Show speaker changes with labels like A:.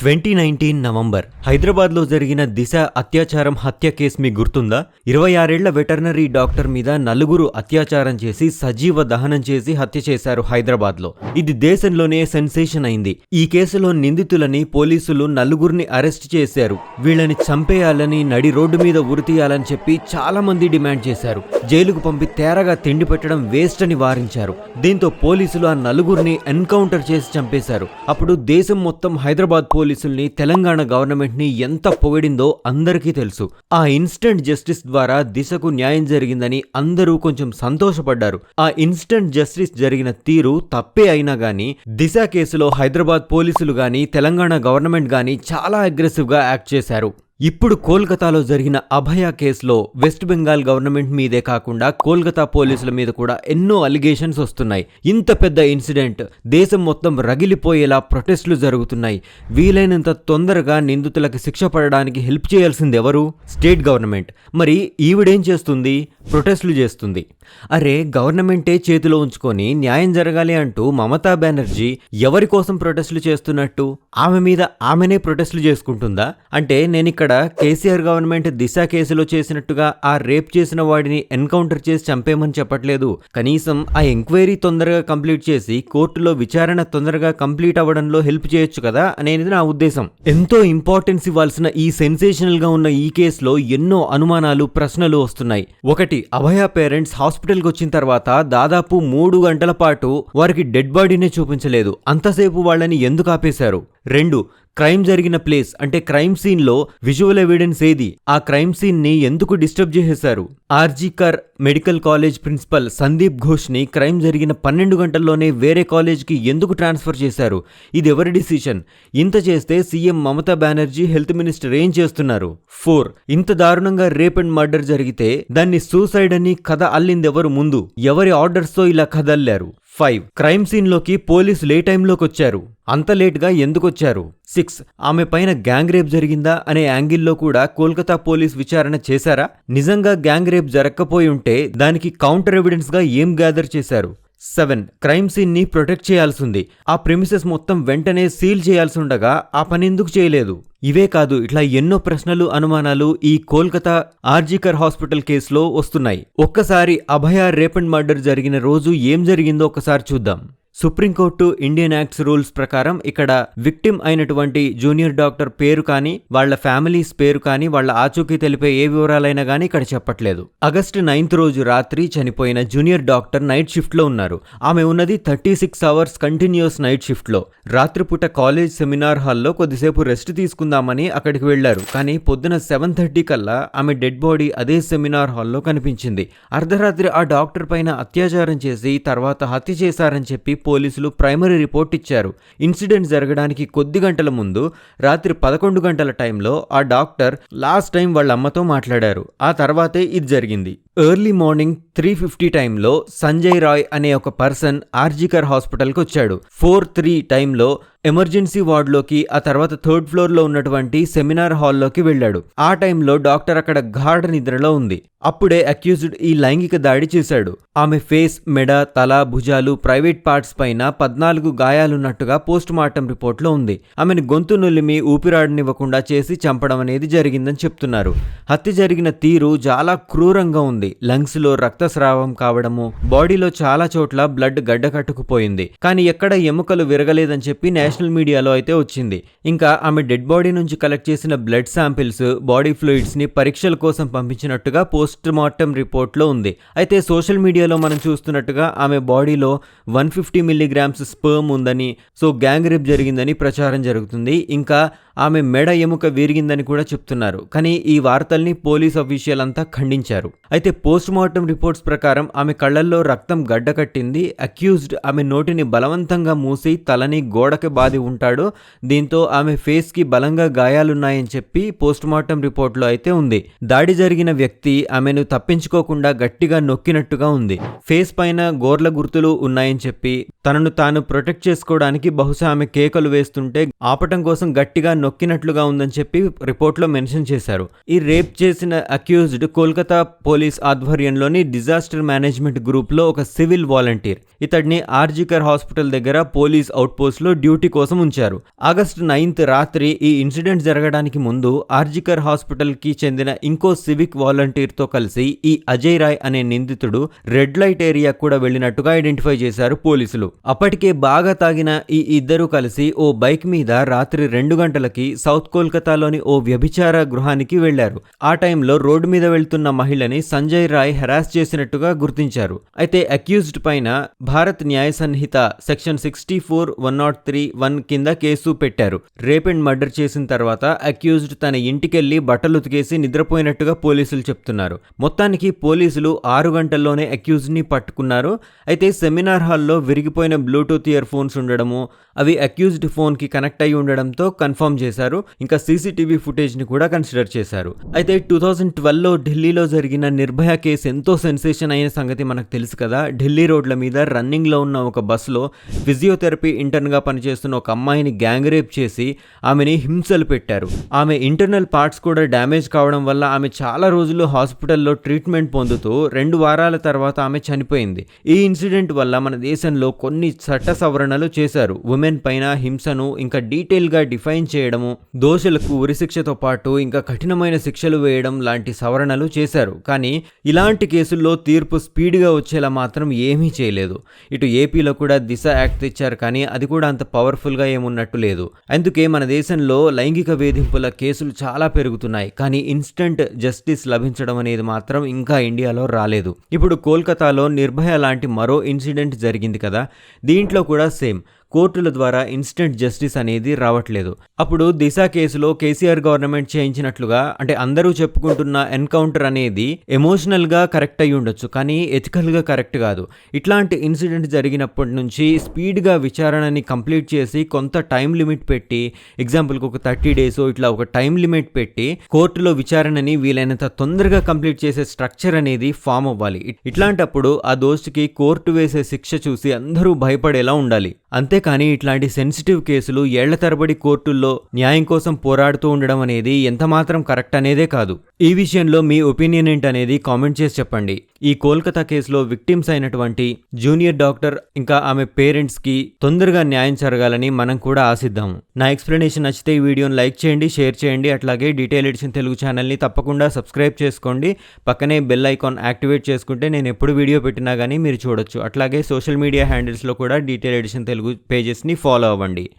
A: Twenty nineteen November హైదరాబాద్లో జరిగిన దిశ అత్యాచారం హత్య కేసు మీకు గుర్తుందా? ఇరవై ఆరేళ్ళ వెటర్నరీ డాక్టర్ మీద నలుగురు అత్యాచారం చేసి సజీవ దహనం చేసి హత్య చేశారు హైదరాబాద్లో. ఇది దేశంలోనే సెన్సేషన్ అయింది. ఈ కేసులో నిందితులని పోలీసులు నలుగురిని అరెస్ట్ చేశారు. వీళ్ళని చంపేయాలని నడి రోడ్డు మీద ఉరితీయాలని చెప్పి చాలా మంది డిమాండ్ చేశారు. జైలుకు పంపి తేరగా తిండి పెట్టడం వేస్ట్ అని వారించారు. దీంతో పోలీసులు ఆ నలుగురిని ఎన్కౌంటర్ చేసి చంపేశారు. అప్పుడు దేశం మొత్తం హైదరాబాద్ పోలీసుల్ని తెలంగాణ గవర్నమెంట్ని ఎంత పొగిడిందో అందరికీ తెలుసు. ఆ ఇన్స్టంట్ జస్టిస్ ద్వారా దిశకు న్యాయం జరిగిందని అందరూ కొంచెం సంతోషపడ్డారు. ఆ ఇన్స్టంట్ జస్టిస్ జరిగిన తీరు తప్పే అయినా గానీ దిశ కేసులో హైదరాబాద్ పోలీసులు గాని తెలంగాణ గవర్నమెంట్ గాని చాలా అగ్రెసివ్గా యాక్ట్ చేశారు. ఇప్పుడు కోల్కతాలో జరిగిన అభయ కేసులో వెస్ట్ బెంగాల్ గవర్నమెంట్ మీదే కాకుండా కోల్కతా పోలీసుల మీద కూడా ఎన్నో అలిగేషన్స్ వస్తున్నాయి. ఇంత పెద్ద ఇన్సిడెంట్ దేశం మొత్తం రగిలిపోయేలా ప్రొటెస్టులు జరుగుతున్నాయి. వీలైనంత తొందరగా నిందితులకు శిక్ష పడడానికి హెల్ప్ చేయాల్సింది ఎవరు? State government. మరి ఈవిడేం చేస్తుంది? ప్రొటెస్టులు చేస్తుంది. అరే గవర్నమెంటే చేతిలో ఉంచుకొని న్యాయం జరగాలి అంటూ మమతా బెనర్జీ ఎవరి కోసం ప్రొటెస్టులు చేస్తున్నట్టు? ఆమె మీద ఆమెనే ప్రొటెస్టులు చేసుకుంటుందా? అంటే నేను ఇక్కడ కేసీఆర్ గవర్నమెంట్ దిశ కేసులో చేసినట్టుగా ఆ రేప్ చేసిన వాడిని ఎన్కౌంటర్ చేసి చంపేమని చెప్పట్లేదు. కనీసం ఆ ఎంక్వైరీ తొందరగా కంప్లీట్ చేసి కోర్టులో విచారణ తొందరగా కంప్లీట్ అవ్వడంలో హెల్ప్ చేయొచ్చు కదా అనేది నా ఉద్దేశం. ఎంతో ఇంపార్టెన్స్ ఇవ్వాల్సిన ఈ సెన్సేషనల్గా ఉన్న ఈ కేసులో ఎన్నో అనుమానాలు ప్రశ్నలు వస్తున్నాయి. ఒకటి అభయ పేరెంట్స్ హాస్పిటల్కి వచ్చిన తర్వాత దాదాపు మూడు గంటల పాటు వారికి డెడ్ బాడీనే చూపించలేదు. అంతసేపు వాళ్ళని ఎందుకు ఆపేశారు? రెండు క్రైమ్ జరిగిన ప్లేస్ అంటే క్రైమ్ సీన్లో విజువల్ ఎవిడెన్స్ ఏది? ఆ క్రైమ్ సీన్ని ఎందుకు డిస్టర్బ్ చేసేశారు? RG Kar medical college principal Sandeep ఘోష్ని crime జరిగిన పన్నెండు గంటల్లోనే వేరే కాలేజ్కి ఎందుకు ట్రాన్స్ఫర్ చేశారు? ఇది ఎవరి డిసిషన్ ఇంత చేస్తే CM Mamata Banerjee health minister ఏం చేస్తున్నారు? ఫోర్. ఇంత దారుణంగా రేప్ అండ్ మర్డర్ జరిగితే దాన్ని సూసైడ్ అని కథ అల్లిందెవరు ముందు? ఎవరి ఆర్డర్స్తో ఇలా కథ అల్లారు? ఫైవ్. క్రైమ్ సీన్లోకి పోలీసులు ఏ టైంలోకి వచ్చారు అంత లేట్గా ఎందుకొచ్చారు? సిక్స్. ఆమె పైన గ్యాంగ్ రేప్ జరిగిందా అనే యాంగిల్లో కూడా కోల్కతా పోలీస్ విచారణ చేశారా? నిజంగా గ్యాంగ్ రేప్ జరగకపోయి ఉంటే దానికి కౌంటర్ ఎవిడెన్స్గా ఏం గ్యాదర్ చేశారు? సెవెన్. క్రైమ్ సీన్ని ప్రొటెక్ట్ చేయాల్సింది. ఆ ప్రిమిసెస్ మొత్తం వెంటనే సీల్ చేయాల్సి ఉండగా ఆ పని ఎందుకు చేయలేదు? ఇవే కాదు ఇట్లా ఎన్నో ప్రశ్నలు అనుమానాలు ఈ కోల్కతా ఆర్జికర్ హాస్పిటల్ కేసులో వస్తున్నాయి. ఒక్కసారి అభయ రేప్ అండ్ మర్డర్ జరిగిన రోజు ఏం జరిగిందో ఒకసారి చూద్దాం. సుప్రీంకోర్టు ఇండియన్ యాక్ట్స్ రూల్స్ ప్రకారం ఇక్కడ విక్టిమ్ అయినటువంటి జూనియర్ డాక్టర్ పేరు కానీ వాళ్ళ ఫ్యామిలీస్ పేరు కానీ వాళ్ళ ఆచూకీ తెలిపే ఏ వివరాలైనా కానీ ఇక్కడ చెప్పట్లేదు. ఆగస్టు నైన్త్ రోజు రాత్రి చనిపోయిన జూనియర్ డాక్టర్ నైట్ షిఫ్ట్లో ఉన్నారు. ఆమె ఉన్నది thirty six hours continuous night షిఫ్ట్లో రాత్రిపూట కాలేజ్ సెమినార్ హాల్లో కొద్దిసేపు రెస్ట్ తీసుకుందామని అక్కడికి వెళ్ళారు కానీ పొద్దున సెవెన్ థర్టీ కల్లా ఆమె డెడ్ బాడీ అదే సెమినార్ హాల్లో కనిపించింది. అర్ధరాత్రి ఆ డాక్టర్ పైన అత్యాచారం చేసి తర్వాత హత్య చేశారని చెప్పి పోలీసులు ప్రైమరీ రిపోర్ట్ ఇచ్చారు. ఇన్సిడెంట్ జరగడానికి కొద్ది గంటల ముందు రాత్రి పదకొండు గంటల టైంలో ఆ డాక్టర్ లాస్ట్ టైం వాళ్ళ అమ్మతో మాట్లాడారు. ఆ తర్వాతే ఇది జరిగింది. ఎర్లీ మార్నింగ్ త్రీ ఫిఫ్టీ టైంలో సంజయ్ రాయ్ అనే ఒక పర్సన్ ఆర్జికర్ హాస్పిటల్కి వచ్చాడు ఫోర్ త్రీ టైంలో ఎమర్జెన్సీ వార్డులోకి ఆ తర్వాత థర్డ్ ఫ్లోర్లో ఉన్నటువంటి సెమినార్ హాల్లోకి వెళ్ళాడు. ఆ టైంలో డాక్టర్ అక్కడ గాఢ నిద్రలో ఉంది. అప్పుడే అక్యూజ్డ్ ఈ లైంగిక దాడి చేశాడు. ఆమె ఫేస్ మెడ తల భుజాలు ప్రైవేట్ పార్ట్స్ పైన పద్నాలుగు గాయాలున్నట్టుగా పోస్ట్ మార్టం రిపోర్ట్లో ఉంది. ఆమెను గొంతు నులిమి ఊపిరాడనివ్వకుండా చేసి చంపడం అనేది జరిగిందని చెప్తున్నారు. హత్య జరిగిన తీరు చాలా క్రూరంగా ఉంది. లంగ్స్లో రక్తస్రావం కావడము బాడీలో చాలా చోట్ల బ్లడ్ గడ్డ కట్టుకుపోయింది. కానీ ఎక్కడ ఎముకలు విరగలేదని చెప్పి నేషనల్ మీడియాలో అయితే వచ్చింది. ఇంకా ఆమె డెడ్ బాడీ నుంచి కలెక్ట్ చేసిన బ్లడ్ శాంపిల్స్ బాడీ ఫ్లూయిడ్స్ని పరీక్షల కోసం పంపించినట్టుగా పోస్ట్ మార్టం రిపోర్ట్లో ఉంది. అయితే సోషల్ మీడియాలో మనం చూస్తున్నట్టుగా ఆమె బాడీలో వన్ ఫిఫ్టీ మిల్లీగ్రామ్స్ స్పర్మ్ ఉందని సో గ్యాంగ్ రేప్ జరిగిందని ప్రచారం జరుగుతుంది. ఇంకా ఆమె మెడ ఎముక విరిగిందని కూడా చెప్తున్నారు. కానీ ఈ వార్తల్ని పోలీస్ అఫీషియల్ అంతా ఖండించారు. అయితే పోస్ట్ మార్టం రిపోర్ట్స్ ప్రకారం ఆమె కళ్ళల్లో రక్తం గడ్డకట్టింది అక్యూజ్డ్ ఆమె నోటిని బలవంతంగా మూసి తలని గోడకి బాది ఉంటాడు. దీంతో ఆమె ఫేస్కి బలంగా గాయాలున్నాయని చెప్పి పోస్ట్ మార్టం రిపోర్ట్లో అయితే ఉంది. దాడి జరిగిన వ్యక్తి ఆమెను తప్పించుకోకుండా గట్టిగా నొక్కినట్టుగా ఉంది. ఫేస్ పైన గోర్ల గుర్తులు ఉన్నాయని చెప్పి తనను తాను ప్రొటెక్ట్ చేసుకోవడానికి బహుశా ఆమె కేకలు వేస్తుంటే ఆపటం కోసం గట్టిగా నొక్కి నొక్కినట్లుగా ఉందని చెప్పి రిపోర్ట్లో మెన్షన్ చేశారు. ఈ రేప్ చేసిన అక్యూజ్డ్ కోల్కతా పోలీస్ ఆధ్వర్యంలోని డిజాస్టర్ మేనేజ్మెంట్ గ్రూప్లో ఒక సివిల్ వాలంటీర్. ఇతడిని ఆర్జికర్ హాస్పిటల్ దగ్గర పోలీస్ అవుట్పోస్ట్లో డ్యూటీ కోసం ఉంచారు. ఆగస్టు నైన్త్ రాత్రి ఈ ఇన్సిడెంట్ జరగడానికి ముందు ఆర్జికర్ హాస్పిటల్కి చెందిన ఇంకో సివిక్ వాలంటీర్తో కలిసి ఈ అజయ్ రాయ్ అనే నిందితుడు రెడ్ లైట్ ఏరియా కూడా వెళ్ళినట్టుగా ఐడెంటిఫై చేశారు పోలీసులు. అప్పటికే బాగా తాగిన ఈ ఇద్దరు కలిసి ఓ బైక్ మీద రాత్రి రెండు గంటలకి సౌత్ కోల్కతాలోని ఓ వ్యభిచార గృహానికి వెళ్ళారు. ఆ టైంలో రోడ్డు మీద వెళ్తున్న మహిళని సంజయ్ రాయ్ హెరాస్ చేసినట్టుగా గుర్తించారు. అయితే అక్యూజ్డ్ పైన Bharat Nyaya Sanhita section sixty four one nought three one కింద కేసు పెట్టారు. రేప్ అండ్ మర్డర్ చేసిన తర్వాత అక్యూజ్డ్ తన ఇంటికెళ్ళి బట్టలు ఉతికేసి నిద్రపోయినట్టుగా పోలీసులు చెప్తున్నారు. మొత్తానికి పోలీసులు ఆరు గంటల్లోనే అక్యూజ్డ్ని పట్టుకున్నారు. అయితే సెమినార్ హాల్లో విరిగిపోయిన బ్లూటూత్ ఇయర్ ఫోన్స్ ఉండడము అవి అక్యూజ్డ్ ఫోన్కి కనెక్ట్ అయి ఉండడంతో కన్ఫర్మ్ చేశారు. ఇంకా సీసీటీవీ ఫుటేజ్ని కూడా కన్సిడర్ చేశారు. అయితే టూ థౌజండ్ ట్వెల్వ్లో ఢిల్లీలో జరిగిన నిర్భయ కేసు ఎంతో సెన్సేషన్ అయిన సంగతి మనకు తెలుసు కదా. ఢిల్లీ రోడ్ల మీద రన్నింగ్లో ఉన్న ఒక బస్సులో ఫిజియోథెరపీ ఇంటర్న్గా పనిచేస్తున్న ఒక అమ్మాయిని గ్యాంగ్ రేప్ చేసి ఆమెని హింసలు పెట్టారు. ఆమె ఇంటర్నల్ పార్ట్స్ కూడా డ్యామేజ్ కావడం వల్ల ఆమె చాలా రోజులు హాస్పిటల్లో ట్రీట్మెంట్ పొందుతూ రెండు వారాల తర్వాత ఆమె చనిపోయింది. ఈ ఇన్సిడెంట్ వల్ల మన దేశంలో కొన్ని చట్ట సవరణలు చేశారు. ఉమెన్ పైన హింసను ఇంకా డీటెయిల్గా డిఫైన్ చేయడము దోషులకు ఉరిశిక్షతో పాటు ఇంకా కఠినమైన శిక్షలు వేయడం లాంటి సవరణలు చేశారు. కానీ ఇలాంటి కేసుల్లో తీర్పు స్పీడ్గా వచ్చేలా మాత్రం ఏమీ చేయలేదు. ఇటు ఏపీలో కూడా దిశ యాక్ట్ తెచ్చారు కానీ అది కూడా అంత పవర్ఫుల్గా ఏమున్నట్టు లేదు. అందుకే మన దేశంలో లైంగిక వేధింపుల కేసులు చాలా పెరుగుతున్నాయి. కానీ ఇన్స్టంట్ జస్టిస్ లభించడం అనేది మాత్రం ఇంకా ఇండియాలో రాలేదు. ఇప్పుడు కోల్కతాలో నిర్భయ లాంటి మరో ఇన్సిడెంట్ జరిగింది కదా? దీంట్లో కూడా సేమ్. కోర్టుల ద్వారా ఇన్స్టెంట్ జస్టిస్ అనేది రావట్లేదు. అప్పుడు దిశ కేసులో కేసీఆర్ గవర్నమెంట్ చేయించినట్లుగా అంటే అందరూ చెప్పుకుంటున్న ఎన్కౌంటర్ అనేది ఎమోషనల్గా కరెక్ట్ అయి ఉండొచ్చు కానీ ఎథికల్గా కరెక్ట్ కాదు. ఇట్లాంటి ఇన్సిడెంట్ జరిగినప్పటి నుంచి స్పీడ్గా విచారణని కంప్లీట్ చేసి కొంత టైం లిమిట్ పెట్టి ఎగ్జాంపుల్కి ఒక థర్టీ డేస్ ఇట్లా ఒక టైం లిమిట్ పెట్టి కోర్టులో విచారణని వీలైనంత తొందరగా కంప్లీట్ చేసే స్ట్రక్చర్ అనేది ఫామ్ అవ్వాలి. ఇట్లాంటప్పుడు ఆ దోస్తుకి కోర్టు వేసే శిక్ష చూసి అందరూ భయపడేలా ఉండాలి. అంతే అంతేకాని ఇట్లాంటి సెన్సిటివ్ కేసులు ఏళ్ళ తరబడి కోర్టుల్లో న్యాయం కోసం పోరాడుతూ ఉండడం అనేది ఎంతమాత్రం కరెక్ట్ అనేదే కాదు. ఈ విషయంలో మీ ఒపీనియన్ ఏంటనేది కామెంట్ చేసి చెప్పండి. ఈ కోల్కతా కేసులో విక్టిమ్స్ అయినటువంటి జూనియర్ డాక్టర్ ఇంకా ఆమె పేరెంట్స్కి తొందరగా న్యాయం జరగాలని మనం కూడా ఆశిద్దాము. నా ఎక్స్ప్లెనేషన్ నచ్చితే ఈ వీడియోని లైక్ చేయండి షేర్ చేయండి అట్లాగే డీటెయిల్ ఎడిషన్ తెలుగు ఛానల్ని తప్పకుండా సబ్స్క్రైబ్ చేసుకోండి. పక్కనే బెల్ ఐకాన్ యాక్టివేట్ చేసుకుంటే నేను ఎప్పుడు వీడియో పెట్టినా కానీ మీరు చూడొచ్చు. అట్లాగే సోషల్ మీడియా హ్యాండిల్స్లో కూడా డీటెయిల్ ఎడిషన్ తెలుగు పేజెస్ని ఫాలో అవ్వండి.